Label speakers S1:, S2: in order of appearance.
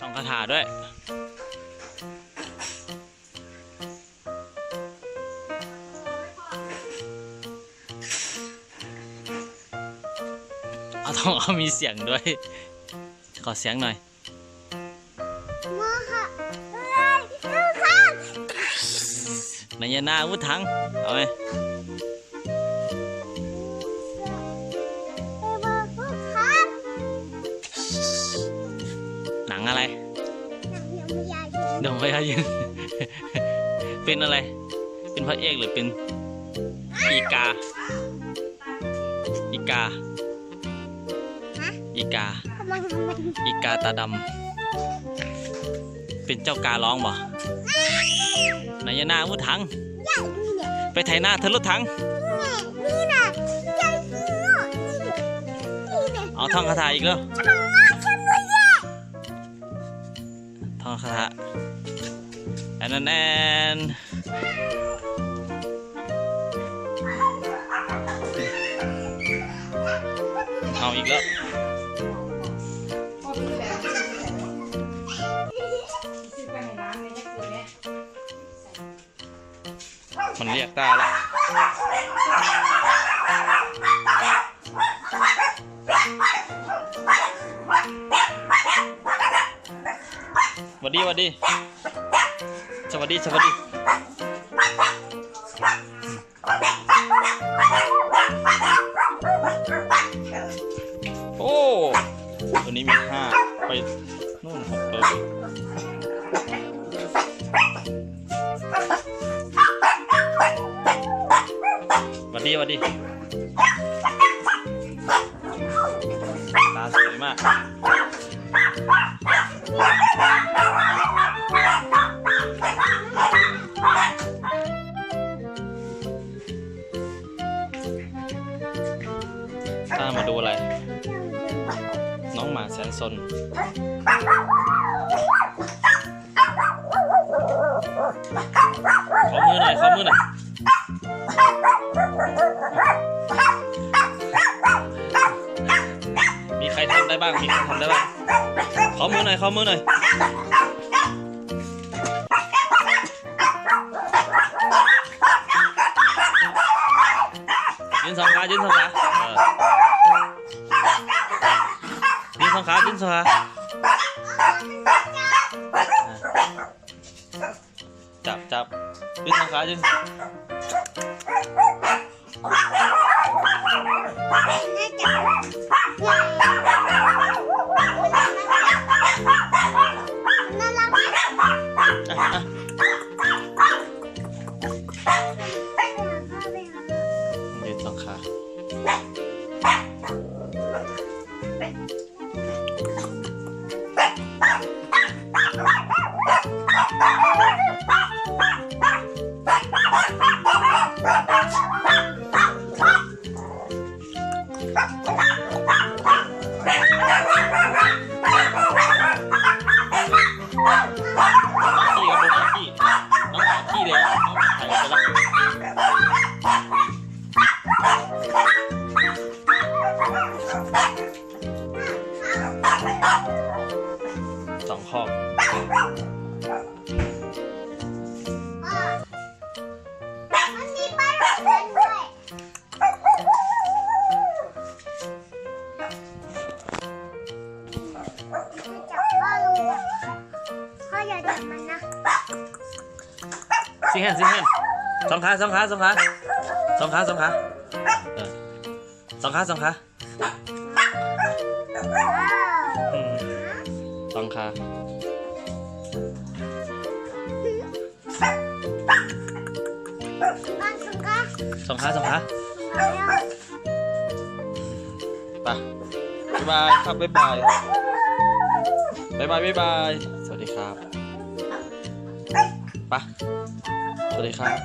S1: ต้องคาถาด้วย เอาต้องเอามีเสียงด้วย ขอเสียงหน่อย
S2: มือค่ะเอ้ยมือค่ะ
S1: นายนาวุฒทัง เอาไหม
S2: มื อยาก
S1: เดี๋ยวผมไปยืนเป็นอะไร เป็นพระเอกหรือเป็นอีกา อีกา อีกา
S2: ทำไมทำไม
S1: อีกาตาดำ เป็นเจ้าการ้องบ่นายนาวุฒทัง
S2: ใหญ่นี่เนี่ย
S1: ไปไถนาเธอรถถัง
S2: นี่น่ะใหญ่จริงอะนี่เนี่ย
S1: เอาท่องคาถาอีกแล้ว
S2: ฉันมาฉันมาแย่
S1: ท่องคาถา แอนแอนแอนเอาอีกแล้วมันเรียกตาแล้วสวัสดีวัสดี สวัสดีสวัสดีโอ้ตัวนี้มีห้าไปนู่นหกเลยสวัสดีสวัสดีตาสวยมาก ตามมาดูอะไร น้องหมาแสนซนขอมือหน่อยขอมือหน่อยมีใครทำได้บ้างมีใครทำได้บ้างขอมือหน่อยขอมือหน่อย ยืนสองขายืนสองขาเออยืนสองขายืนสองขาจับจับยืนสองขายืน
S2: น่ารัก
S1: ขี้ ซิงแฮนซิงแฮนสองขาสองขาสองขาสองขาสองขาเออสองขาสองขาอืมสองขา
S2: บ้านสุกะ
S1: สองขาสองขา
S2: มาแล้ว
S1: ไปบ๊ายบายครับบ๊ายบายบ๊ายบายบ๊ายบายสวัสดีครับไปสวัสดีครับ